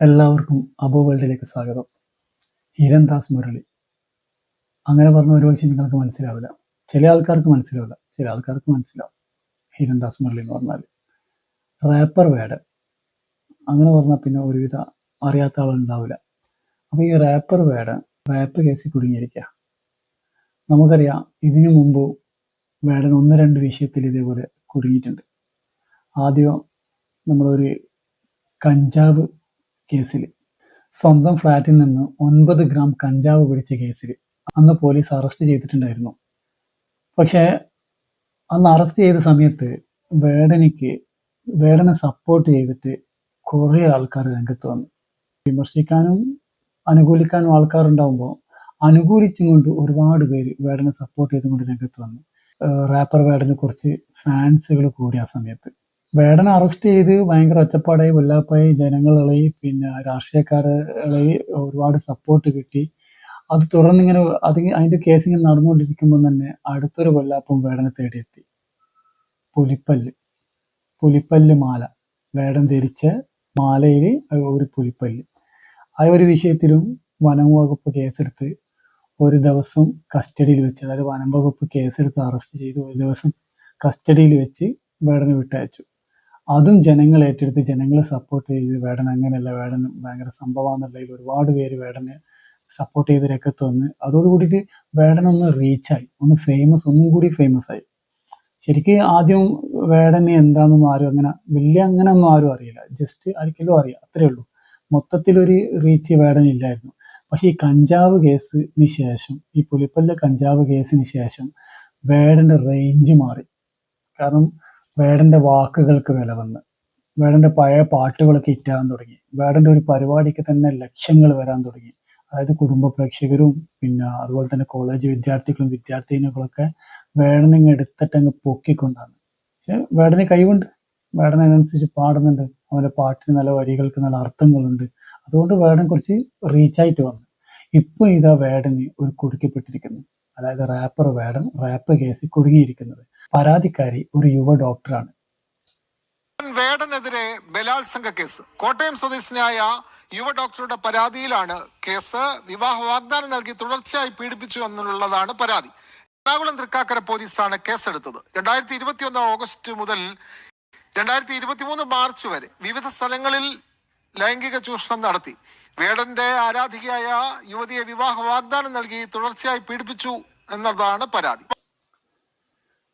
എല്ലാവർക്കും അബോ വേൾഡിലേക്ക് സ്വാഗതം. ഹിരൺദാസ് മുരളി. അങ്ങനെ പറഞ്ഞ ഒരുപക്ഷെ നിങ്ങൾക്ക് മനസ്സിലാവില്ല. ചില ആൾക്കാർക്ക് മനസ്സിലാവില്ല. ചില ആൾക്കാർക്ക് മനസ്സിലാവും. ഹിരൺദാസ് മുരളി എന്ന് പറഞ്ഞാൽ റാപ്പർ വേഡ് അങ്ങനെ പറഞ്ഞാൽ പിന്നെ ഒരുവിധ അറിയാത്ത ആളുണ്ടാവില്ല അപ്പോൾ ഈ റാപ്പർ വേഡ് റാപ്പ് കേസിൽ കുടുങ്ങിയിരിക്കുക നമുക്കറിയാം ഇതിനു മുമ്പ് വേടൻ ഒന്ന് രണ്ട് വിഷയത്തിൽ ഇതേപോലെ കുടുങ്ങിയിട്ടുണ്ട്. ആദ്യം നമ്മളൊരു കഞ്ചാവ് കേസിൽ. സ്വന്തം ഫ്ളാറ്റിൽ നിന്ന് ഒൻപത് ഗ്രാം കഞ്ചാവ് പിടിച്ച കേസിൽ അന്ന് പോലീസ് അറസ്റ്റ് ചെയ്തിട്ടുണ്ടായിരുന്നു. പക്ഷേ അന്ന് അറസ്റ്റ് ചെയ്ത സമയത്ത് വേടനയ്ക്ക് വേടനെ സപ്പോർട്ട് ചെയ്തിട്ട് കുറേ ആൾക്കാർ രംഗത്ത് വന്നു. വിമർശിക്കാനും അനുകൂലിക്കാനും ആൾക്കാരുണ്ടാവുമ്പോൾ അനുകൂലിച്ചും കൊണ്ട് ഒരുപാട് പേര് വേടനെ സപ്പോർട്ട് ചെയ്തുകൊണ്ട് രംഗത്ത് വന്നു. റാപ്പർ വേടനെ കുറിച്ച് ഫാൻസുകൾ കൂടി ആ സമയത്ത്. വേടനെ അറസ്റ്റ് ചെയ്ത് ഭയങ്കര ഒച്ചപ്പാടായി വല്ലാപ്പായി ജനങ്ങളെ പിന്നെ രാഷ്ട്രീയക്കാരെ ഒരുപാട് സപ്പോർട്ട് കിട്ടി. അത് തുടർന്നിങ്ങനെ അത് അതിന്റെ കേസ് ഇങ്ങനെ നടന്നുകൊണ്ടിരിക്കുമ്പോൾ തന്നെ അടുത്തൊരു കൊല്ലാപ്പം വേടനെ തേടിയെത്തി. പുലിപ്പല്ല്. പുലിപ്പല്ല് മാല. വേടൻ ധരിച്ച മാലയിൽ ഒരു പുലിപ്പല്ല്. ആ ഒരു വിഷയത്തിലും വനം വകുപ്പ് കേസെടുത്ത് ഒരു ദിവസം കസ്റ്റഡിയിൽ വെച്ച് അതായത് വനം വകുപ്പ് കേസെടുത്ത് അറസ്റ്റ് ചെയ്ത് ഒരു ദിവസം കസ്റ്റഡിയിൽ വെച്ച് വേടനെ വിട്ടയച്ചു. അതും ജനങ്ങൾ ഏറ്റെടുത്ത് ജനങ്ങളെ സപ്പോർട്ട് ചെയ്ത് വേടൻ അങ്ങനെയല്ല വേടൻ ഭയങ്കര സംഭവമാണെന്നുള്ളതിൽ ഒരുപാട് പേര് വേടനെ സപ്പോർട്ട് ചെയ്ത് രംഗത്ത് വന്ന് അതോടുകൂടിയിട്ട് വേടൻ ഒന്ന് റീച്ചായി ഒന്ന് ഫേമസ് ഒന്നും കൂടി ഫേമസ് ആയി. ശരിക്കും ആദ്യം വേടനെ എന്താണെന്ന് ആരും അങ്ങനെ വലിയ അങ്ങനെ ഒന്നും ആരും അറിയില്ല. ജസ്റ്റ് ആർക്കെങ്കിലും അറിയാം അത്രേ ഉള്ളൂ. മൊത്തത്തിലൊരു റീച്ച് വേടൻ ഇല്ലായിരുന്നു. പക്ഷെ ഈ കഞ്ചാവ് കേസിന് ശേഷം ഈ പുലിപ്പല്ല കഞ്ചാവ് കേസിന് ശേഷം വേടന്റെ റേഞ്ച് മാറി. കാരണം വേടന്റെ വാക്കുകൾക്ക് വില വന്ന്. വേടന്റെ പഴയ പാട്ടുകളൊക്കെ ഇറ്റാൻ തുടങ്ങി. വേടന്റെ ഒരു പരിപാടിക്ക് തന്നെ ലക്ഷ്യങ്ങൾ വരാൻ തുടങ്ങി. അതായത് കുടുംബ പ്രേക്ഷകരും പിന്നെ അതുപോലെ തന്നെ കോളേജ് വിദ്യാർത്ഥികളും വിദ്യാർത്ഥിനികളൊക്കെ വേടനിങ് എടുത്തിട്ട് അങ്ങ് പൊക്കിക്കൊണ്ടാണ്. പക്ഷെ വേടന് കഴിവുണ്ട് വേടൻ പാടുന്നുണ്ട്. അവന്റെ പാട്ടിന് നല്ല വരികൾക്ക് നല്ല അർത്ഥങ്ങളുണ്ട്. അതുകൊണ്ട് വേടൻ കുറച്ച് റീച്ചായിട്ട് വന്നു. ഇപ്പൊ ഇതാ വേടന് ഒരു കുടുക്കിപ്പെട്ടിരിക്കുന്നു. അതായത് റാപ്പർ വേടൻ റാപ്പ് കേസിൽ കുടുങ്ങിയിരിക്കുന്നത്. പരാതിക്കാരി ഒരു യുവ ഡോക്ടറാണ്. വേടനെതിരെ ബലാത്സംഗ കേസ്. കോട്ടയം സ്വദേശിനിയായ യുവ ഡോക്ടറുടെ പരാതിയിലാണ് കേസ്. വിവാഹ വാഗ്ദാനം നൽകി തുടർച്ചയായി പീഡിപ്പിച്ചു എന്നുള്ളതാണ് പരാതി. എറണാകുളം തൃക്കാക്കര പോലീസാണ് കേസെടുത്തത്. രണ്ടായിരത്തി ഇരുപത്തിയൊന്ന് ഓഗസ്റ്റ് മുതൽ രണ്ടായിരത്തി ഇരുപത്തിമൂന്ന് മാർച്ച് വരെ വിവിധ സ്ഥലങ്ങളിൽ ലൈംഗിക ചൂഷണം നടത്തി. വേടന്റെ ആരാധികയായ യുവതിയെ വിവാഹ വാഗ്ദാനം നൽകി തുടർച്ചയായി പീഡിപ്പിച്ചു എന്നതാണ് പരാതി.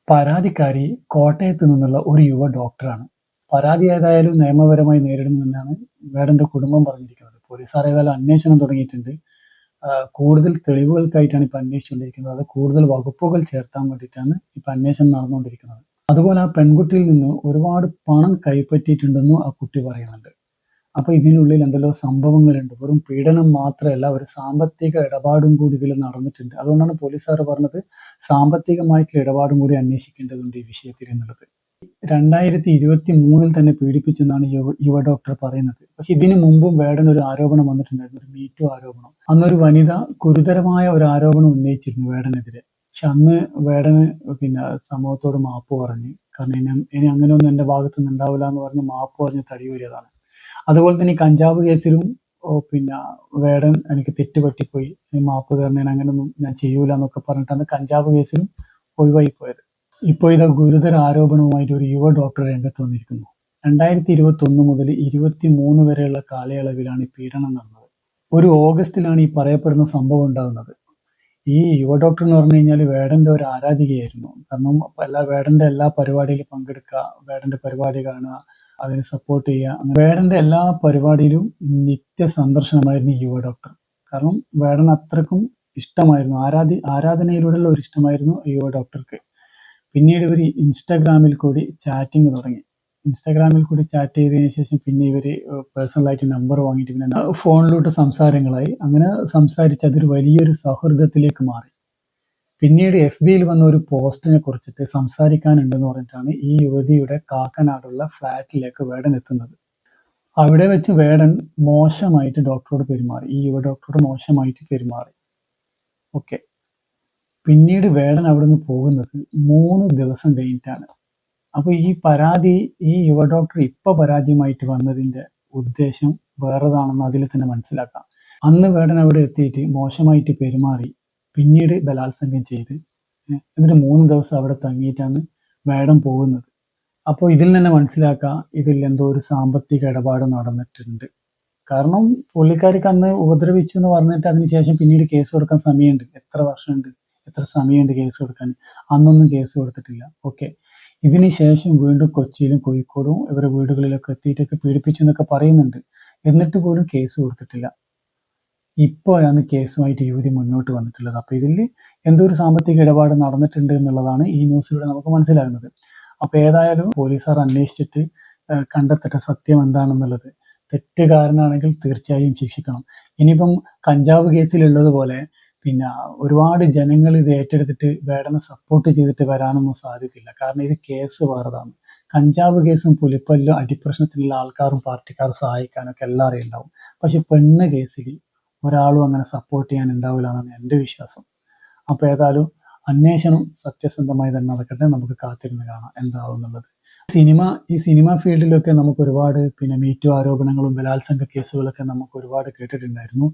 പരാതിക്കാരി കോട്ടയത്ത് നിന്നുള്ള ഒരു യുവ ഡോക്ടറാണ്. പരാതി ഏതായാലും നിയമപരമായി നേരിടുമെന്നാണ് മേഡന്റെ കുടുംബം പറഞ്ഞിരിക്കുന്നത്. പോലീസുകാർ ഏതായാലും അന്വേഷണം തുടങ്ങിയിട്ടുണ്ട്. കൂടുതൽ തെളിവുകൾക്കായിട്ടാണ് ഇപ്പൊ അന്വേഷിച്ചുകൊണ്ടിരിക്കുന്നത്. അത് കൂടുതൽ വകുപ്പുകൾ ചേർത്താൻ വേണ്ടിയിട്ടാണ് ഇപ്പൊ അന്വേഷണം നടന്നുകൊണ്ടിരിക്കുന്നത്. അതുപോലെ ആ പെൺകുട്ടിയിൽ നിന്ന് ഒരുപാട് പണം കൈപ്പറ്റിയിട്ടുണ്ടെന്നും ആ കുട്ടി പറയുന്നുണ്ട്. അപ്പൊ ഇതിനുള്ളിൽ എന്തെല്ലോ സംഭവങ്ങളുണ്ട്. വെറും പീഡനം മാത്രമല്ല ഒരു സാമ്പത്തിക ഇടപാടും കൂടി ഇതിൽ നടന്നിട്ടുണ്ട്. അതുകൊണ്ടാണ് പോലീസുകാർ പറഞ്ഞത് സാമ്പത്തികമായിട്ടുള്ള ഇടപാടും കൂടി അന്വേഷിക്കേണ്ടതുണ്ട് ഈ വിഷയത്തിൽ എന്നുള്ളത്. രണ്ടായിരത്തി ഇരുപത്തി മൂന്നിൽ തന്നെ പീഡിപ്പിച്ചെന്നാണ് യുവ യുവ ഡോക്ടർ പറയുന്നത്. പക്ഷെ ഇതിനു മുമ്പും വേടൻ ഒരു ആരോപണം വന്നിട്ടുണ്ടായിരുന്നു ഒരു മീറ്റു ആരോപണം. അന്നൊരു വനിത ഗുരുതരമായ ഒരു ആരോപണം ഉന്നയിച്ചിരുന്നു വേടനെതിരെ. പക്ഷെ അന്ന് വേടന് പിന്നെ സമൂഹത്തോട് മാപ്പ് പറഞ്ഞ് കാരണം ഇനി ഇനി അങ്ങനെയൊന്നും എന്റെ ഭാഗത്തുനിന്ന് ഉണ്ടാവില്ല എന്ന് പറഞ്ഞ് മാപ്പ് പറഞ്ഞ് തടിയൂരിയതാണ്. അതുപോലെ തന്നെ ഈ കഞ്ചാവ് കേസിലും പിന്നെ വേടൻ എനിക്ക് തെറ്റുപറ്റിപ്പോയി. മാപ്പ് തരണേന അങ്ങനൊന്നും ഞാൻ ചെയ്യൂല എന്നൊക്കെ പറഞ്ഞിട്ടാണ് കഞ്ചാവ് കേസിലും ഒഴിവായി പോയത് ഇപ്പോൾ ഇത് ഗുരുതര ആരോപണവുമായിട്ട് ഒരു യുവ ഡോക്ടർ രംഗത്ത് വന്നിരിക്കുന്നു. രണ്ടായിരത്തി ഇരുപത്തി ഒന്ന് മുതൽ ഇരുപത്തി മൂന്ന് വരെയുള്ള കാലയളവിലാണ് ഈ പീഡനം നടന്നത്. ഒരു ഓഗസ്റ്റിലാണ് ഈ പറയപ്പെടുന്ന സംഭവം ഉണ്ടാകുന്നത്. ഈ യുവ ഡോക്ടർ എന്ന് പറഞ്ഞു കഴിഞ്ഞാൽ വേടന്റെ ഒരു ആരാധികയായിരുന്നു. കാരണം എല്ലാ വേടന്റെ എല്ലാ പരിപാടിയിലും പങ്കെടുക്കുക വേടന്റെ പരിപാടി കാണുക അതിനെ സപ്പോർട്ട് ചെയ്യുക. വേടന്റെ എല്ലാ പരിപാടിയിലും നിത്യ സന്ദർശനമായിരുന്നു യുവ ഡോക്ടർ കാരണം വേടൻ അത്രക്കും ഇഷ്ടമായിരുന്നു. ആരാധി ആരാധനയിലൂടെയുള്ള ഒരു ഇഷ്ടമായിരുന്നു യുവ ഡോക്ടർക്ക് പിന്നീട് ഇവർ ഇൻസ്റ്റാഗ്രാമിൽ കൂടി ചാറ്റിംഗ് തുടങ്ങി. ഇൻസ്റ്റാഗ്രാമിൽ കൂടി ചാറ്റ് ചെയ്തതിനു ശേഷം പിന്നെ ഇവർ പേഴ്സണലായിട്ട് നമ്പർ വാങ്ങിയിട്ട് പിന്നെ ഫോണിലോട്ട് സംസാരങ്ങളായി. അങ്ങനെ സംസാരിച്ച് അതൊരു വലിയൊരു സൗഹൃദത്തിലേക്ക് മാറി. പിന്നീട് എഫ് ബിയിൽ വന്ന ഒരു പോസ്റ്റിനെ കുറിച്ചിട്ട് സംസാരിക്കാനുണ്ടെന്ന് പറഞ്ഞിട്ടാണ് ഈ യുവതിയുടെ കാക്കനാടുള്ള ഫ്ലാറ്റിലേക്ക് വേടൻ എത്തുന്നത്. അവിടെ വെച്ച് വേടൻ മോശമായിട്ട് ഡോക്ടറോട് പെരുമാറി. ഈ യുവ ഡോക്ടറോട് മോശമായിട്ട് പെരുമാറി. ഓക്കെ പിന്നീട് വേടൻ അവിടെ നിന്ന് പോകുന്നത് മൂന്ന് ദിവസം കഴിഞ്ഞിട്ടാണ്. അപ്പോൾ ഈ പരാതി ഈ യുവ ഡോക്ടർ ഇപ്പൊ പരാതിയുമായിട്ട് വന്നതിന്റെ ഉദ്ദേശം വേറെതാണെന്ന് അതിൽ തന്നെ മനസ്സിലാക്കാം. അന്ന് വേടൻ അവിടെ എത്തിയിട്ട് മോശമായിട്ട് പെരുമാറി. പിന്നീട് ബലാത്സംഗം ചെയ്ത് എന്നിട്ട് മൂന്ന് ദിവസം അവിടെ തങ്ങിയിട്ടാണ് മാഡം പോകുന്നത്. അപ്പോൾ ഇതിൽ തന്നെ മനസ്സിലാക്കാം ഇതിൽ എന്തോ ഒരു സാമ്പത്തിക ഇടപാട് നടന്നിട്ടുണ്ട്. കാരണം പുള്ളിക്കാർക്ക് അന്ന് ഉപദ്രവിച്ചു എന്ന് പറഞ്ഞിട്ട് അതിനുശേഷം പിന്നീട് കേസ് കൊടുക്കാൻ സമയമുണ്ട്. എത്ര വർഷമുണ്ട്? എത്ര സമയമുണ്ട് കേസ് കൊടുക്കാൻ? അന്നൊന്നും കേസ് കൊടുത്തിട്ടില്ല. ഓക്കെ. ഇതിന് ശേഷം വീണ്ടും കൊച്ചിയിലും കോഴിക്കോടും ഇവരുടെ വീടുകളിലൊക്കെ എത്തിയിട്ടൊക്കെ പീഡിപ്പിച്ചു എന്നൊക്കെ പറയുന്നുണ്ട്. എന്നിട്ട് പോലും കേസ് കൊടുത്തിട്ടില്ല. ഇപ്പോഴാണ് കേസുമായിട്ട് യുവതി മുന്നോട്ട് വന്നിട്ടുള്ളത്. അപ്പൊ ഇതിൽ എന്തോ ഒരു സാമ്പത്തിക ഇടപാട് നടന്നിട്ടുണ്ട് എന്നുള്ളതാണ് ഈ ന്യൂസിലൂടെ നമുക്ക് മനസ്സിലാകുന്നത്. അപ്പൊ ഏതായാലും പോലീസുകാർ അന്വേഷിച്ചിട്ട് കണ്ടെത്തട്ടെ സത്യം എന്താണെന്നുള്ളത് തെറ്റുകാരനാണെങ്കിൽ തീർച്ചയായും ശിക്ഷിക്കണം. ഇനിയിപ്പം കഞ്ചാവ് കേസിലുള്ളതുപോലെ പിന്നെ ഒരുപാട് ജനങ്ങൾ ഇത് ഏറ്റെടുത്തിട്ട് വേടനെ സപ്പോർട്ട് ചെയ്തിട്ട് വരാനൊന്നും സാധിക്കില്ല. കാരണം ഇത് കേസ് വേറെതാണ്. കഞ്ചാവ് കേസും പുലിപ്പല്ലും അടിപ്രശ്നത്തിലുള്ള ആൾക്കാരും പാർട്ടിക്കാരും സഹായിക്കാനൊക്കെ എല്ലാവരെയും ഉണ്ടാവും. പക്ഷെ പെണ്ണ് കേസിൽ ഒരാളും അങ്ങനെ സപ്പോർട്ട് ചെയ്യാൻ ഉണ്ടാവില്ല എന്നാണ് എന്റെ വിശ്വാസം. അപ്പോൾ ഏതായാലും അന്വേഷണം സത്യസന്ധമായി തന്നെ നടക്കട്ടെ നമുക്ക് കാത്തിരുന്ന് കാണാം എന്താവും എന്നുള്ളത്. സിനിമ ഈ സിനിമ ഫീൽഡിലൊക്കെ നമുക്ക് ഒരുപാട് പിന്നെ മീറ്റു ആരോപണങ്ങളും ബലാത്സംഗ കേസുകളൊക്കെ നമുക്ക് ഒരുപാട് കേട്ടിട്ടുണ്ടായിരുന്നു.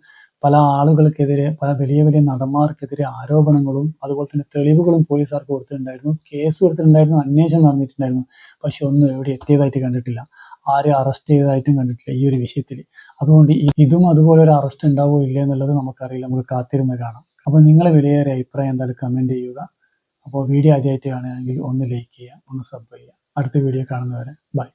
പല ആളുകൾക്കെതിരെ പല വലിയ വലിയ നടന്മാർക്കെതിരെ ആരോപണങ്ങളും അതുപോലെ തന്നെ തെളിവുകളും പോലീസുകാർക്ക് കൊടുത്തിട്ടുണ്ടായിരുന്നു. കേസ് കൊടുത്തിട്ടുണ്ടായിരുന്നു അന്വേഷണം നടന്നിട്ടുണ്ടായിരുന്നു. പക്ഷെ ഒന്നും എവിടെ എത്തിയതായിട്ട് കണ്ടിട്ടില്ല. ആരെയും അറസ്റ്റ് ചെയ്തതായിട്ടും കണ്ടിട്ടില്ല ഈ ഒരു വിഷയത്തിൽ അതുകൊണ്ട് ഇതും അതുപോലെ ഒരു അറസ്റ്റ് ഉണ്ടാവോ ഇല്ല എന്നുള്ളത് നമുക്കറിയില്ല. നമുക്ക് കാത്തിരുന്ന് കാണാം. അപ്പോൾ നിങ്ങളെ വിലയേറെ അഭിപ്രായം എന്തായാലും കമന്റ് ചെയ്യുക. അപ്പോൾ വീഡിയോ ആദ്യമായിട്ട് കാണുകയാണെങ്കിൽ ഒന്ന് ലൈക്ക് ചെയ്യുക ഒന്ന് സബ് ചെയ്യുക. അടുത്ത വീഡിയോ കാണുന്നവരെ ബൈ